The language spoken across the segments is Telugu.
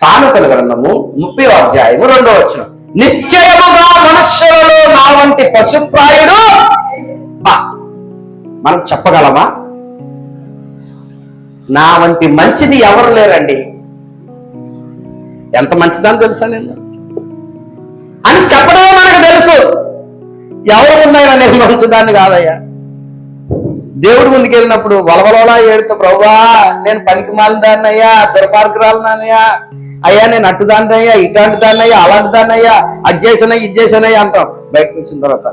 సామెతల గ్రంథము ముప్పై అధ్యాయము రెండో వచ్చిన నిశ్చయముగా మనుష్యులలో నా వంటి పశుప్రాయుడు మనం చెప్పగలమా? నా వంటి మంచిది ఎవరు లేరండి? ఎంత మంచిదని తెలుసా నేను అని చెప్పడమే మనకు తెలుసు. ఎవరు ఉన్నాయో నేను మంచిదాన్ని కాదయ్యా. దేవుడు ముందుకు వెళ్ళినప్పుడు వలవలలా ఏడుతో ప్రభా నేను పనికి మాలిన అయ్యా దుర్మార్గురాలనయ్యా అయ్యా నేను అట్టు దాన్ని అయ్యా ఇట్లాంటి దాన్ని అయ్యా అలాంటి దాన్ని అయ్యా అది చేసానయ్యా ఇది చేసానయ్యా అంటాం. బయటకు వచ్చిన తర్వాత.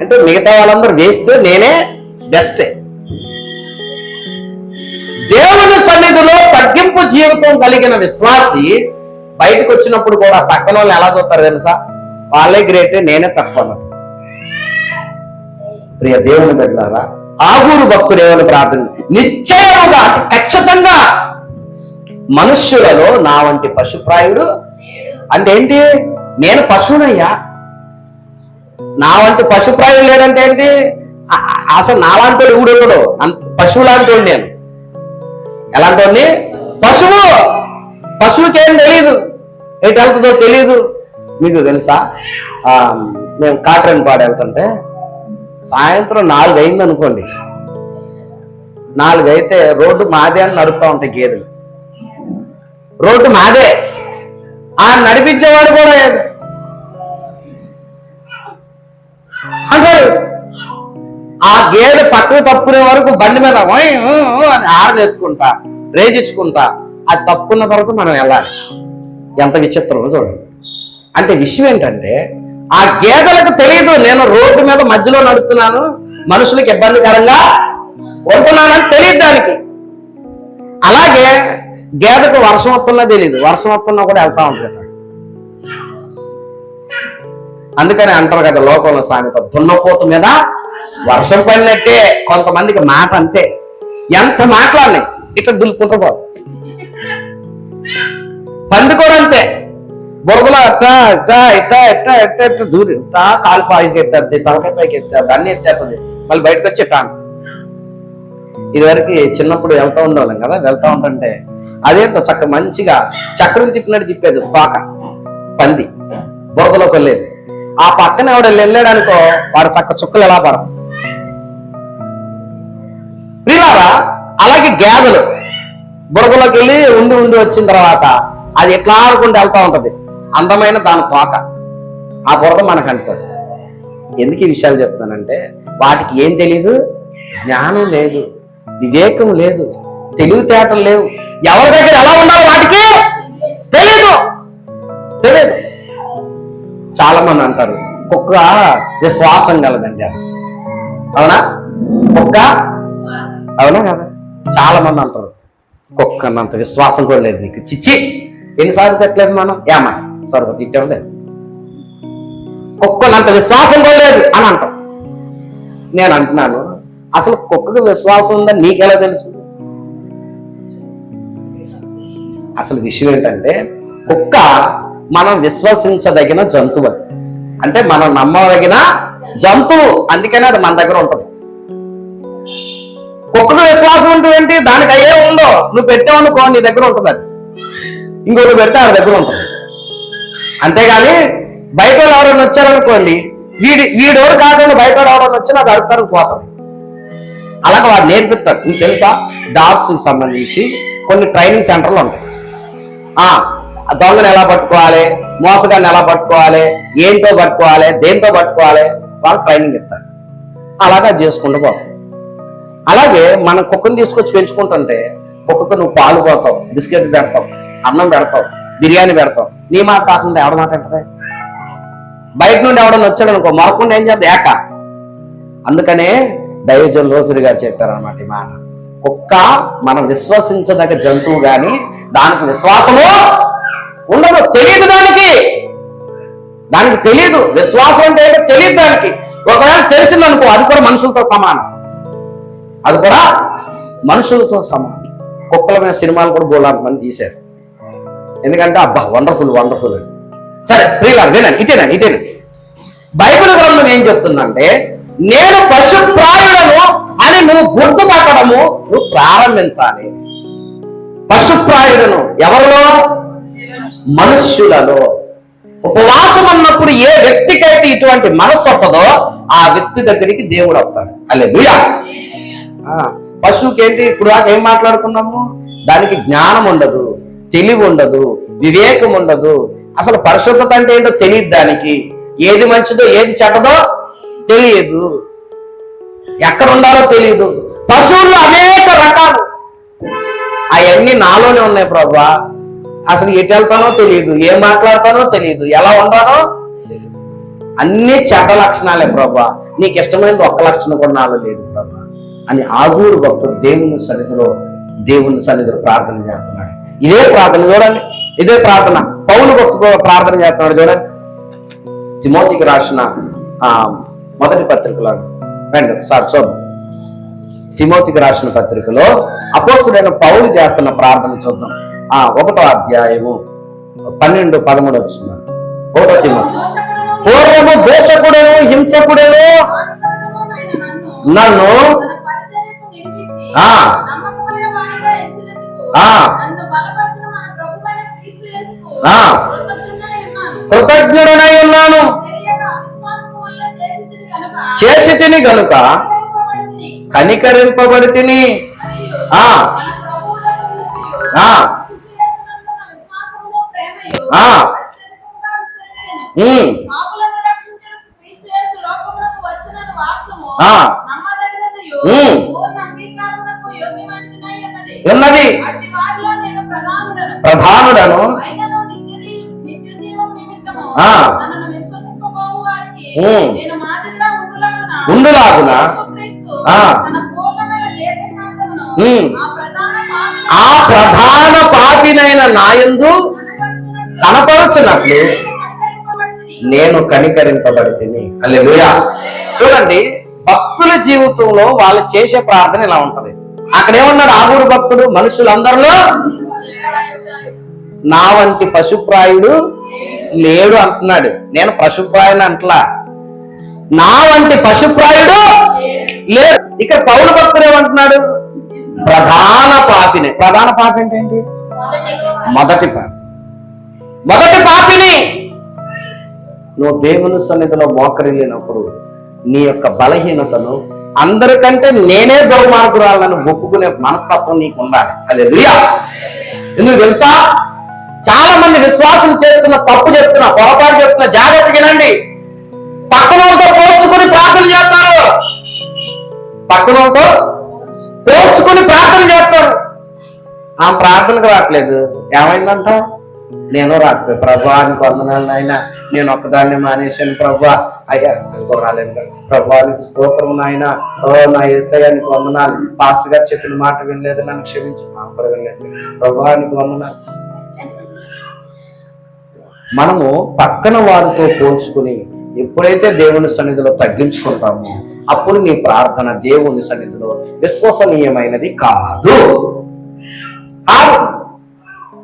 అంటే మిగతా వాళ్ళందరూ వేస్ట్ నేనే బెస్ట్ దేవుని సన్నిధిలో తగ్గింపు జీవితం కలిగిన విశ్వాసి బయటకు వచ్చినప్పుడు కూడా పక్కన వాళ్ళు ఎలా చూస్తారు తెలుసా? వాళ్ళే గ్రేట్ నేనే తక్కువ అన్నట్టు. ప్రియ దేవుని బిడ్డారా ఆగూరు భక్తుడు ఏమని ప్రార్థన నిశ్చయముగా ఖచ్చితంగా మనుష్యులలో నా వంటి పశుప్రాయుడు అంటే ఏంటి? నేను పశువునయ్యా. నా వంటి పశుప్రాయుడు లేడంటే ఏంటి? అసలు నాలాంటి వాడు ఎవడు ఎవడు అంత పశువు లాంటి నేను. ఎలాంటి పశువు! పశువుకి ఏం తెలియదు ఎటు వెళ్తుందో తెలియదు మీకు తెలుసా? ఆ, మేము కాట్రన్ పాడు వెళ్తుంటే సాయంత్రం నాలుగు అయింది అనుకోండి నాలుగు అయితే రోడ్డు మాదే అని నడుపుతా ఉంటాయి గేదెలు. రోడ్డు మాదే. ఆ నడిపించేవాడు కూడా అంటారు ఆ గేదె పక్కకు తప్పుకునే వరకు బండి మీద అని ఆరనేసుకుంటా రేజించుకుంటా అది తప్పుకున్న తర్వాత మనం వెళ్ళాలి. ఎంత విచిత్రమో చూడండి. అంటే విషయం ఏంటంటే ఆ గేదెలకు తెలియదు నేను రోడ్డు మీద మధ్యలో నడుపుతున్నాను మనుషులకు ఇబ్బందికరంగా ఉంటున్నానని తెలియదు దానికి. అలాగే గేదకు వర్షం వస్తున్నా తెలియదు వర్షం వస్తున్నా కూడా వెళ్తా ఉంటాడు. అందుకని అంటారు కదా లోకంలో సామెత దున్నపోతు మీద వర్షం పడినట్టే కొంతమందికి మాట అంతే. ఎంత మాట్లాడినాయి ఇట్లా దులుపుకుంటూ పోదు పంది కూడా అంతే. బొరుగులో అట్టా ఇట్టా ఇట్టా ఇట్టా ఎట్ట ఎట్ట దూరి ఇట్టా కాలు పాయికి ఎత్తేది తలకాయ పైకి ఎత్తేది అన్ని ఎత్తేస్తుంది. మళ్ళీ బయటకు వచ్చి టాంగ్ ఇదివరకు చిన్నప్పుడు వెళ్తా ఉండేవాళ్ళం కదా వెళ్తా ఉంటుంటే అదేంటో చక్క మంచిగా చక్రం తిప్పినట్టు తిప్పేది పాక పంది బురదలోకి వెళ్ళేది ఆ పక్కన ఎవడ వెళ్ళాడనుకో వాడు చక్క చుక్కలు ఎలా పడదు ప్రియులారా అలాగే గేదెలు బురగలోకి వెళ్ళి ఉండి ఉండి వచ్చిన తర్వాత అది ఎట్లా ఆడుకుంటూ వెళ్తా ఉంటది. అందమైన దాని తోక. ఆ బురద మనకు అంటుంది ఎందుకు ఈ విషయాలు చెప్తానంటే వాటికి ఏం తెలీదు? జ్ఞానం లేదు వివేకం లేదు తెలివితేటలు లేవు. ఎవరి దగ్గర ఎలా ఉండాలో వాటికి తెలీదు. తెలియదు చాలా మంది అంటారు కుక్క విశ్వాసం కలదండి అవునా? కుక్క? అవునా కదా? చాలా మంది అంటారు కుక్క అన్నంత విశ్వాసం కూడా లేదు నీకు. చిచ్చి ఎన్నిసార్లు తిట్టలేదు మనం? ఏమా సార్ తిట్టాం లేదు కుక్కనంత విశ్వాసం కూడా లేదు అని అంటాం. నేను అంటున్నాను అసలు కుక్కకు విశ్వాసం ఉందని నీకెలా తెలుసు? అసలు విషయం ఏంటంటే కుక్క మనం విశ్వసించదగిన జంతువు అంటే మనం నమ్మదగిన జంతువు అందుకనే అది మన దగ్గర ఉంటుంది. కుక్కకు విశ్వాసం ఉంటుంది ఏంటి? దానికి అయ్యే ఉందో? నువ్వు పెట్టావనుకో నీ దగ్గర ఉంటుంది అది. ఇంకోటి పెడితే ఆ దగ్గర ఉంటుంది. అంతేగాని బయట వాళ్ళు ఎవరైనా వచ్చారనుకోండి వీడి వీడెవరు కాకుండా బయట వాళ్ళు ఎవరైనా వచ్చి నాకు అడుగుతారు పోతారు. అలాగే వాడు నేర్పిస్తారు నీకు తెలుసా? డాగ్స్ సంబంధించి కొన్ని ట్రైనింగ్ సెంటర్లు ఉంటాయి. దొంగను ఎలా పట్టుకోవాలి? మోసగాన్ని ఎలా పట్టుకోవాలి? ఏంటో పట్టుకోవాలి? దేంతో పట్టుకోవాలి? వాళ్ళు ట్రైనింగ్ ఇస్తారు. అలాగా చేసుకుంటూ పోతాం అలాగే మనం కుక్కను తీసుకొచ్చి పెంచుకుంటుంటే కుక్కకు నువ్వు పాలు పోతావు బిస్కెట్ పెడతావు అన్నం పెడతావు. బిర్యానీ పెడతాం. నీ మాట కాకుండా ఎవడ మాట ఉంటుంది బయట నుండి ఎవడన్నా వచ్చాడు అనుకో మొరకుండా ఏం చేద్దాం? ఏక. అందుకనే దైవజన్ లోఫిరి గారు చెప్పారనమాట ఈ మాట. కుక్క మనం విశ్వసించదగ్గ జంతువు కానీ దానికి విశ్వాసము ఉండదు. తెలియదు దానికి. దానికి తెలియదు విశ్వాసం అంటే ఏంటో తెలియదు దానికి. ఒకవేళ తెలిసిందనుకో అది కూడా మనుషులతో సమానం. అది కూడా మనుషులతో సమానం. కుక్కల మీద సినిమాలు కూడా బోలాంటి మంది తీశారు. ఎందుకంటే అబ్బా వండర్ఫుల్ వండర్ఫుల్ అని సరే ప్రియులారు వినండి ఇటేనండి ఇటేనండి. బైబిల్ గ్రంథం ఏం చెప్తుందంటే నేను పశుప్రాయుడను అని నువ్వు గుర్తుపట్టడము నువ్వు ప్రారంభించాలి. పశుప్రాయుడను ఎవరిలో? మనుష్యులలో. ఉపవాసం అన్నప్పుడు ఏ వ్యక్తికైతే ఇటువంటి మనస్సు వస్తుందో ఆ వ్యక్తి దగ్గరికి దేవుడు వస్తాడు. అలే పశువుకి ఏంటి ఇప్పుడు దాకా ఏం మాట్లాడుకున్నాము? దానికి జ్ఞానం ఉండదు. తెలివి ఉండదు వివేకం ఉండదు అసలు పరిశుద్ధత అంటే ఏంటో తెలియదు దానికి. ఏది మంచిదో ఏది చెడ్డదో తెలియదు. ఎక్కడ ఉండాలో తెలియదు. పశువుల్లో అనేక రకాలు. అవన్నీ నాలోనే ఉన్నాయి ప్రభా. అసలు ఎటు వెళ్తానో తెలియదు ఏం మాట్లాడతానో తెలియదు ఎలా ఉండానో అన్ని చెడ్డ లక్షణాలే ప్రభా. నీకు ఇష్టమైనది ఒక్క లక్షణం కూడా నాలో లేదు ప్రభా. అని ఆగూరు భక్తుడు దేవుని సన్నిధిలో దేవుని సన్నిధిలో ప్రార్థన చేస్తున్నాడు ఇదే ప్రార్థన చూడండి ఇదే ప్రార్థన పౌలు భక్తు ప్రార్థన చేస్తున్నాడు చూడండి తిమోతికి రాసిన ఆ, మొదటి పత్రికలో రండి ఒకసారి చూద్దాం తిమోతికి రాసిన పత్రికలో అపోస్తుడైన పౌలు చేస్తున్న ప్రార్థన చూద్దాం ఆ ఒకటో అధ్యాయము పన్నెండు పదమూడు వస్తున్నాడు ఒకటో తిమోతి పూర్వము దోషకుడను హింసకుడను నన్ను ఆ. ఆ. కృతజ్ఞుడనై ఉన్నాను. చేసి తిని గనుక కనికరింపబడి తిని ఉన్నది. ప్రధానుడను. ఉండులాగున? ఆ. ప్రధాన పాపినైన నాయందు కనపరుచున్నట్లు నేను కనికరింపబడితిని. అల్లెలుయా చూడండి భక్తుల జీవితంలో వాళ్ళు చేసే ప్రార్థన ఇలా ఉంటది. అక్కడ ఏమన్నాడు ఆగూరు భక్తుడు మనుషులందరిలో నా వంటి పశుప్రాయుడు లేడు అంటున్నాడు. నేను పశుప్రాయుడు అంటలా. నా వంటి పశుప్రాయుడు లేడు. ఇక్కడ పౌరు భక్తుడు ఏమంటున్నాడు? ప్రధాన పాపిని. ప్రధాన పాపి అంటే ఏంటి? మొదటి పాపి. మొదటి పాపిని. నువ్వు దేవుని సన్నిధిలో మోకరిల్లినప్పుడు నీ యొక్క బలహీనతను అందరికంటే నేనే దుర్మార్గురాలను ఒప్పుకునే మనస్తత్వం నీకు ఉండాలి అదే ఎందుకు తెలుసా? చాలా మంది విశ్వాసం చేస్తున్న తప్పు చెప్తున్న పొరపాటు చెప్తున్న జాగ్రత్త వినండి. పక్కన పోల్చుకుని ప్రార్థన చేస్తారు. పక్కన పోల్చుకుని ప్రార్థన చేస్తారు. ఆ ప్రార్థనకు రావట్లేదు. ఏమైందంట నేను రాకపోయి ప్రభా అని వందనాలు నాయన నేను ఒక్కదాన్ని మానేశాను ప్రభా. అయ్యా అనుకో రాలేదు ప్రభా నీకు స్తోత్రం నాయన. ఓ నా ఏసయ్య కొందనాలు పాస్టర్ గారు చెప్పిన మాట వినలేదు నన్ను క్షమించు. మా వినలేదు. ప్రభా నీకు వందనాలు. మనము పక్కన వారితో పోల్చుకుని ఎప్పుడైతే దేవుని సన్నిధిలో తగ్గించుకుంటామో అప్పుడు నీ ప్రార్థన దేవుని సన్నిధిలో విశ్వసనీయమైనది కాదు.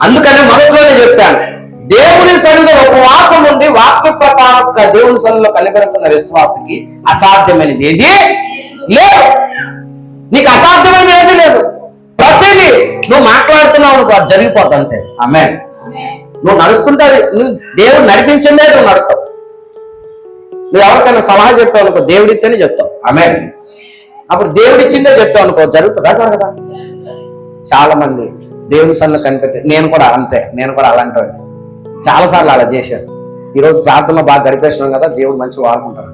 అందుకని మొదట్లోనే చెప్పాను దేవుని సన్నిధిలో ఉపవాసం ఉండి వాక్య ప్రకారం దేవుని సన్నిధిలో కలిపెడుతున్న విశ్వాసకి అసాధ్యమైనది ఏది లేదు. నీకు అసాధ్యమైనది ఏది లేదు. ప్రతిదీ నువ్వు మాట్లాడుతున్నావు అనుకో జరిగిపోద్ది అంతే. ఆమె నువ్వు నడుస్తుంటే నువ్వు దేవుడు నడిపించిందే నువ్వు నడుస్తావు. నువ్వు ఎవరికైనా సలహా చెప్పావు అనుకో దేవుడిస్తేనే చెప్తావు. ఆమె అప్పుడు దేవుడిచ్చిందే చెప్తావు అనుకో జరుగుతుందా. జరగదా చాలా మంది దేవుని సన్ను కనిపెట్టి నేను కూడా అంతే నేను కూడా అలాంటి చాలా సార్లు అలా చేశాను ఈరోజు ప్రార్థనలో బాగా గడిపేసినాం కదా దేవుడు మంచి వాడుకుంటాడు.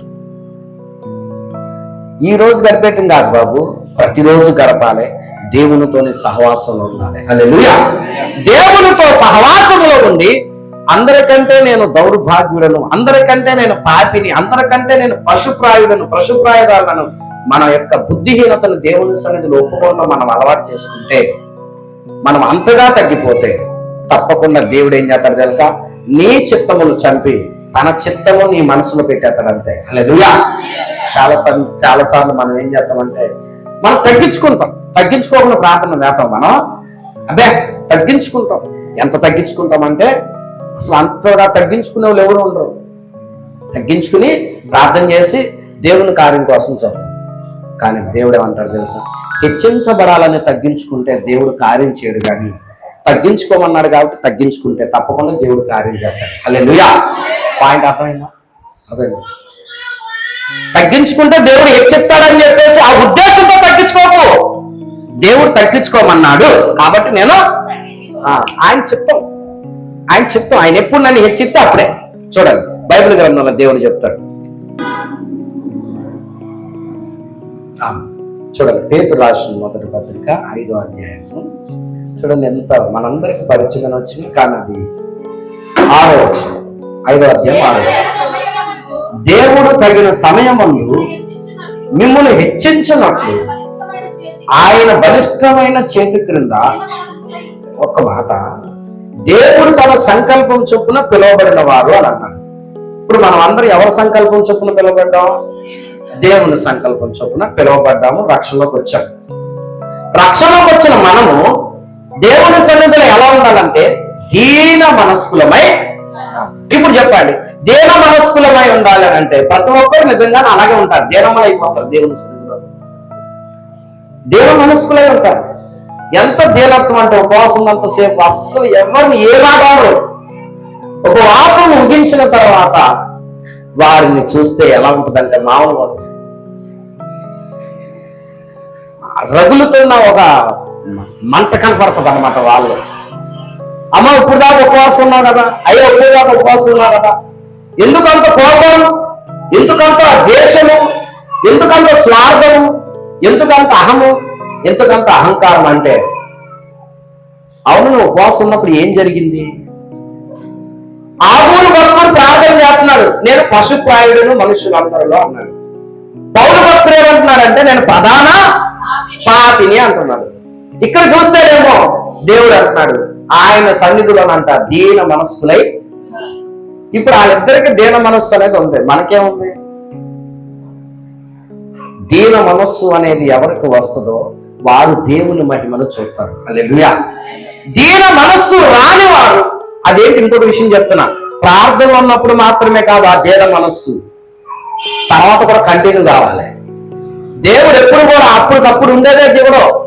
ఈ రోజు గడిపేయటం కాదు బాబు ప్రతిరోజు గడపాలి. దేవునితోనే సహవాసంలో ఉండాలి. హల్లెలూయా. దేవునితో సహవాసంలో ఉండి అందరికంటే నేను దౌర్భాగ్యులను అందరికంటే నేను పాపిని అందరికంటే నేను పశుప్రాయుడను పశుప్రాయురాలను మన యొక్క బుద్ధిహీనతను దేవుని సన్నిధిలో ఒప్పుకోవడం మనం అలవాటు చేసుకుంటే మనం అంతగా తగ్గిపోతే తప్పకుండా దేవుడు ఏం చేస్తాడు తెలుసా? నీ చిత్తమును చంపి తన చిత్తము నీ మనసులో పెట్టేస్తాడు అంతే. చాలా సార్లు చాలా సార్లు మనం ఏం చేస్తామంటే మనం తగ్గించుకుంటాం. తగ్గించుకోకుండా ప్రార్థన చేస్తాం మనం. అబ్బే తగ్గించుకుంటాం. ఎంత తగ్గించుకుంటామంటే అసలు అంతగా తగ్గించుకునే వాళ్ళు ఎవరు ఉండరు. తగ్గించుకుని ప్రార్థన చేసి దేవుని కార్యం కోసం చూస్తాం కానీ దేవుడు ఏమంటాడు తెలుసా? హెచ్చించబడాలని తగ్గించుకుంటే దేవుడు కార్యం చేయడు కానీ తగ్గించుకోమన్నాడు కాబట్టి తగ్గించుకుంటే తప్పకుండా దేవుడు కార్యం చేస్తాడు. అల్లే నుయ్యా పాయింట్ అర్థమైందా? అదే తగ్గించుకుంటే దేవుడు హెచ్చిస్తాడని చెప్పేసి ఆ ఉద్దేశంతో తగ్గించుకోకు. దేవుడు తగ్గించుకోమన్నాడు. కాబట్టి నేను ఆయన చిత్తం ఆయన చిత్తం ఆయన ఎప్పుడు నన్ను హెచ్చిస్తే అప్పుడే. చూడండి బైబిల్ గ్రంథంలో దేవుడు చెప్తాడు. చూడండి పేరు రాసిన మొదటి పత్రిక ఐదో అధ్యాయం చూడండి ఎంత మనందరికి పరిచయం వచ్చింది కానీ అది ఆరో వచ్చింది ఐదో అధ్యాయం ఆరో దేవుడు తగిన సమయమందు మిమ్మల్ని హెచ్చించినట్లు ఆయన బలిష్టమైన చేతి క్రింద ఒక్క మాట. దేవుడు తన సంకల్పం చొప్పున పిలువబడిన వారు అని అన్నాడు ఇప్పుడు మనం అందరం ఎవరి సంకల్పం చొప్పున పిలువబడ్డాం? దేవుని సంకల్పం చొప్పున పిలువబడ్డాము రక్షణలోకి వచ్చాము రక్షణలోకి వచ్చిన మనము దేవుని సన్నిధిలో ఎలా ఉండాలంటే దీన మనస్కులమై ఇప్పుడు చెప్పండి. దీన మనస్కులమై ఉండాలి అంటే ప్రతి ఒక్కరు నిజంగా అలాగే ఉంటారు. దీనమైపోతారు దేవుని దేవ మనస్కులే ఉంటారు. ఎంత దీనత్వం అంటే ఉపవాసం అంతసేపు అస్సలు ఎవరిని ఏలాగాడు ఉపవాసం ముగించిన తర్వాత వారిని చూస్తే ఎలా ఉంటుందంటే మామూలు రగులుతున్న ఒక మంట కనపడుతుంది అనమాట వాళ్ళు. అమ్మ ఇప్పుడు దాకా ఉపవాసం ఉన్నావు కదా? అయ్యో ఇప్పుడు దాకా ఉపవాసం ఉన్నావు కదా? ఎందుకంత కోపం? ఎందుకంత ద్వేషము? ఎందుకంత స్వార్థము? ఎందుకంత అహము? ఎందుకంత అహంకారం అంటే? అవును నువ్వు ఉపవాసం ఉన్నప్పుడు ఏం జరిగింది? ఆగూరు భక్తుడు ప్రార్థన చేస్తున్నాడు. నేను పశుప్రాయుడును మనుషులందరిలో అన్నాడు. పౌరు భక్తుడు ఏమంటున్నాడంటే నేను ప్రధాన పాపిని అంటున్నాడు. ఇక్కడ చూస్తేనేమో దేవుడు అంటున్నాడు. ఆయన సన్నిధిలోనంట దీన మనస్సులై ఇప్పుడు వాళ్ళిద్దరికి దీన మనస్సు అనేది ఉంది. మనకేముంది? దీన మనస్సు అనేది ఎవరికి వస్తుందో వారు దేవుని మహిమను చూస్తారు. అల్లెలుయా దీన మనస్సు రాని వారు అదేంటి ఇంకొక విషయం చెప్తున్నా ప్రార్థన ఉన్నప్పుడు మాత్రమే కాదు ఆ దీన మనస్సు. తర్వాత కూడా కంటిన్యూ కావాలి. దేవుడు ఎప్పుడు కూడా అప్పటికప్పుడు ఉండేదే దేవుడు.